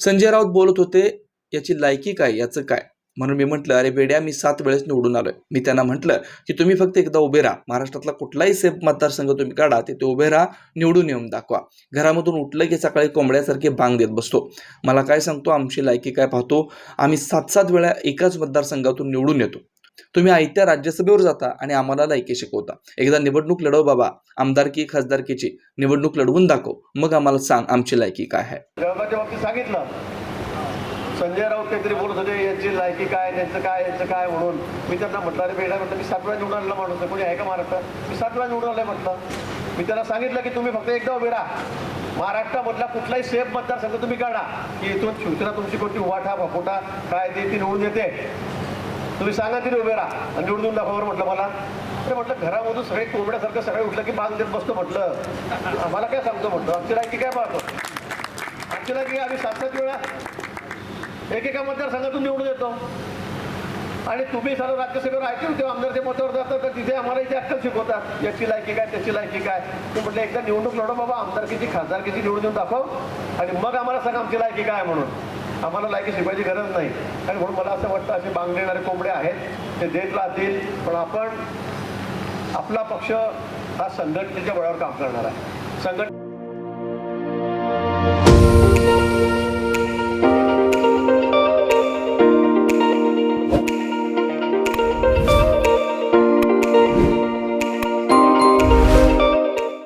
संजय राऊत बोलत होते याची लायकी काय? याचं काय? म्हणून मी म्हटलं अरे बेड्या मी सात वेळेस निवडून आलोय. मी त्यांना म्हटलं की तुम्ही फक्त एकदा उभे राहा. महाराष्ट्रातला कुठलाही सेफ मतदारसंघ तुम्ही काढा तिथे उभे राहा निवडून येऊन दाखवा. घरामधून उठलं की सकाळी कोंबड्यासारखे बांग देत बसतो. मला काय सांगतो आमची लायकी काय पाहतो? आम्ही सात सात वेळा एकाच मतदारसंघातून निवडून येतो. तुम्ही आयत्या राज्यसभेवर जाता आणि आम्हाला लायकी शिकवता. एकदा निवडणूक लढव बाबा. आमदारकी खासदारकीची निवडणूक लढवून दाखव. मग आम्हाला सांग आमची लायकी काय आहे. बाबतीत सांगितलं. संजय राऊत काहीतरी बोलत होते यांची लायकी काय त्यांचं काय यांचं काय? म्हणून. मी त्यांना म्हटलं अरे बेडा म्हटलं मी सात वेळा निवडून आलेला म्हणून आहे. कोणी आहे का महाराष्ट्रात? मी सात वेळा निवडून आलंय म्हटलं. मी त्यांना सांगितलं की तुम्ही फक्त एकदा उभे राहा. महाराष्ट्रामधला कुठलाही सेफ मतदारसंघ तुम्ही काढा. की इथून शिवसेना तुमची कोणती उवाठा भकोटा काय ते ती निवडून येते. तुम्ही सांगा तिथे उभे राहा. आणि निवडून दाखवावर म्हटलं मला. अरे म्हटलं घरामधून सगळे कोंबड्यासारखं सगळे उठलं की बांग देत बसतो म्हटलं. आम्हाला काय सांगतो म्हटलं? आमची लायकी काय पाहतो? आमची लायकी आम्ही सात सात वेळा एकेका मतदारसंघातून निवडून येतो. आणि तुम्ही सर्व राज्यसभेवर ऐकून तेव्हा ते मतावर जातात तर तिथे आम्हाला इथे अक्कल शिकवतात. याची लायकी काय त्याची लायकी काय? तू म्हटलं एकदा निवडणूक लढव बाबा. आमदार किती खासदार किती निवडून देऊन दाखव. आणि मग आम्हाला सांग आमची लायकी काय म्हणून. आम्हाला लायकी शिकवायची गरज नाही. आणि म्हणून मला असं वाटतं असे बांग देणारे कोंबडे आहेत ते देत राहतील. पण आपण आपला पक्ष हा संघटनेच्या बळावर काम करणार आहे. संघट